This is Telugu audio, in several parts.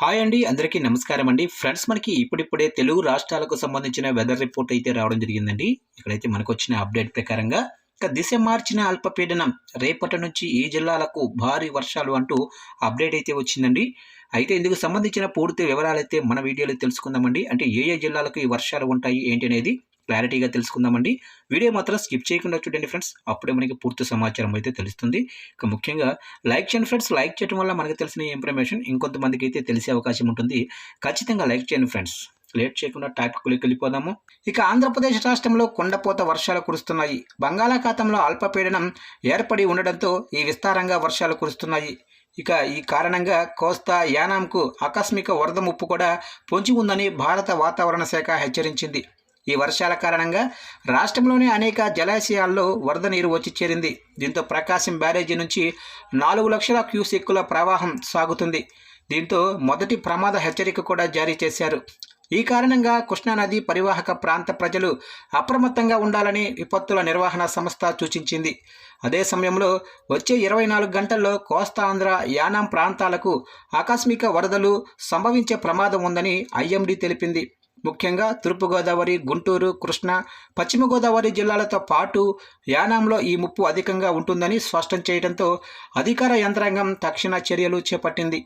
హాయ్ అండి అందరికీ నమస్కారం అండి. ఫ్రెండ్స్ మనకి ఇప్పుడిప్పుడే తెలుగు రాష్ట్రాలకు సంబంధించిన వెదర్ రిపోర్ట్ అయితే రావడం జరిగిందండి. ఇక్కడైతే మనకు వచ్చిన అప్డేట్ ప్రకారంగా ఇక దిశ మార్చిన అల్పపీడనం రేపటి నుంచి ఈ జిల్లాలకు భారీ వర్షాలు అంటూ అప్డేట్ అయితే వచ్చిందండి. అయితే ఇందుకు సంబంధించిన పూర్తి వివరాలు అయితే మన వీడియోలో తెలుసుకుందామండి. అంటే ఏ ఏ జిల్లాలకు ఈ వర్షాలు ఉంటాయి ఏంటి అనేది క్లారిటీగా తెలుసుకుందామండి. వీడియో మాత్రం స్కిప్ చేయకుండా చూడండి ఫ్రెండ్స్. అప్పుడే మనకి పూర్తి సమాచారం అయితే తెలుస్తుంది. ఇక ముఖ్యంగా లైక్ చేయండి ఫ్రెండ్స్. లైక్ చేయడం వల్ల మనకు తెలిసిన ఇన్ఫర్మేషన్ ఇంకొంతమందికి అయితే తెలిసే అవకాశం ఉంటుంది. ఖచ్చితంగా లైక్ చేయండి ఫ్రెండ్స్. లేట్ చేయకుండా టాపిక్లోకి వెళ్ళిపోదాము. ఇక ఆంధ్రప్రదేశ్ రాష్ట్రంలో కొండపోత వర్షాలు కురుస్తున్నాయి. బంగాళాఖాతంలో అల్పపీడనం ఏర్పడి ఉండడంతో ఈ విస్తారంగా వర్షాలు కురుస్తున్నాయి. ఇక ఈ కారణంగా కోస్తా యానాంకు ఆకస్మిక వరద ముప్పు కూడా పొంచి ఉందని భారత వాతావరణ శాఖ హెచ్చరించింది. ఈ వర్షాల కారణంగా రాష్ట్రంలోని అనేక జలాశయాల్లో వరద నీరు వచ్చి చేరింది. దీంతో ప్రకాశం బ్యారేజీ నుంచి నాలుగు లక్షల క్యూసెక్కుల ప్రవాహం సాగుతుంది. దీంతో మొదటి ప్రమాద హెచ్చరిక కూడా జారీ చేశారు. ఈ కారణంగా కృష్ణానది పరివాహక ప్రాంత ప్రజలు అప్రమత్తంగా ఉండాలని విపత్తుల నిర్వహణ సంస్థ సూచించింది. అదే సమయంలో వచ్చే ఇరవై నాలుగు గంటల్లో కోస్తాంధ్ర యానాం ప్రాంతాలకు ఆకస్మిక వరదలు సంభవించే ప్రమాదం ఉందని ఐఎండీ తెలిపింది. ముఖ్యంగా తూర్పుగోదావరి గుంటూరు కృష్ణా పశ్చిమ గోదావరి జిల్లాలతో పాటు యానాంలో ఈ ముప్పు అధికంగా ఉంటుందని స్పష్టం చేయడంతో అధికార యంత్రాంగం తక్షణ చర్యలు చేపట్టింది.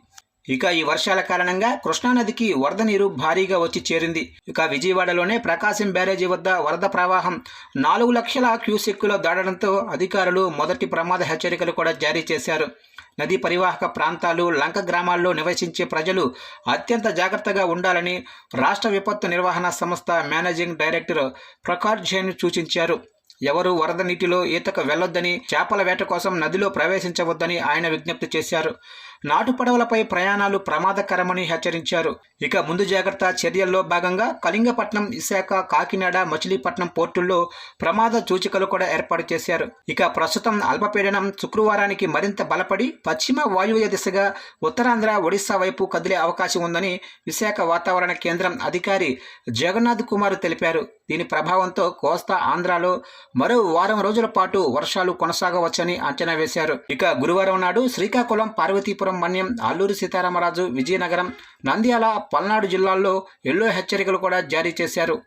ఇక ఈ వర్షాల కారణంగా కృష్ణానదికి వరద నీరు భారీగా వచ్చి చేరింది. ఇక విజయవాడలోనే ప్రకాశం బ్యారేజీ వద్ద వరద ప్రవాహం నాలుగు లక్షల క్యూసెక్కులో దాడడంతో అధికారులు మొదటి ప్రమాద హెచ్చరికలు కూడా జారీ చేశారు. నదీ పరివాహక ప్రాంతాలు లంక గ్రామాల్లో నివసించే ప్రజలు అత్యంత జాగ్రత్తగా ఉండాలని రాష్ట్ర విపత్తు నిర్వహణ సంస్థ మేనేజింగ్ డైరెక్టర్ ప్రకాష్ జైన్ సూచించారు. ఎవరు వరద నీటిలో ఈతకు వెళ్ళొద్దని చేపల వేట కోసం నదిలో ప్రవేశించవద్దని ఆయన విజ్ఞప్తి చేశారు. నాటు పడవలపై ప్రయాణాలు ప్రమాదకరమని హెచ్చరించారు. ఇక ముందు జాగ్రత్త చర్యల్లో భాగంగా కళింగపట్నం విశాఖ కాకినాడ మచిలీపట్నం పోర్టుల్లో ప్రమాద సూచికలు కూడా ఏర్పాటు చేశారు. ఇక ప్రస్తుతం అల్పపీడనం శుక్రవారానికి మరింత బలపడి పశ్చిమ వాయువ్య దిశగా ఉత్తరాంధ్ర ఒడిశా వైపు కదిలే అవకాశం ఉందని విశాఖ వాతావరణ కేంద్రం అధికారి జగన్నాథ్ కుమార్ తెలిపారు. దీని ప్రభావంతో కోస్తా ఆంధ్రాలో మరో వారం రోజుల పాటు వర్షాలు కొనసాగవచ్చని అంచనా వేశారు. ఇక గురువారం నాడు శ్రీకాకుళం పార్వతీపురం మన్యం అల్లూరి సీతారామరాజు విజయనగరం నంద్యాల పల్నాడు జిల్లాల్లో ఎల్లో హెచ్చరికలు కూడా జారీ చేశారు.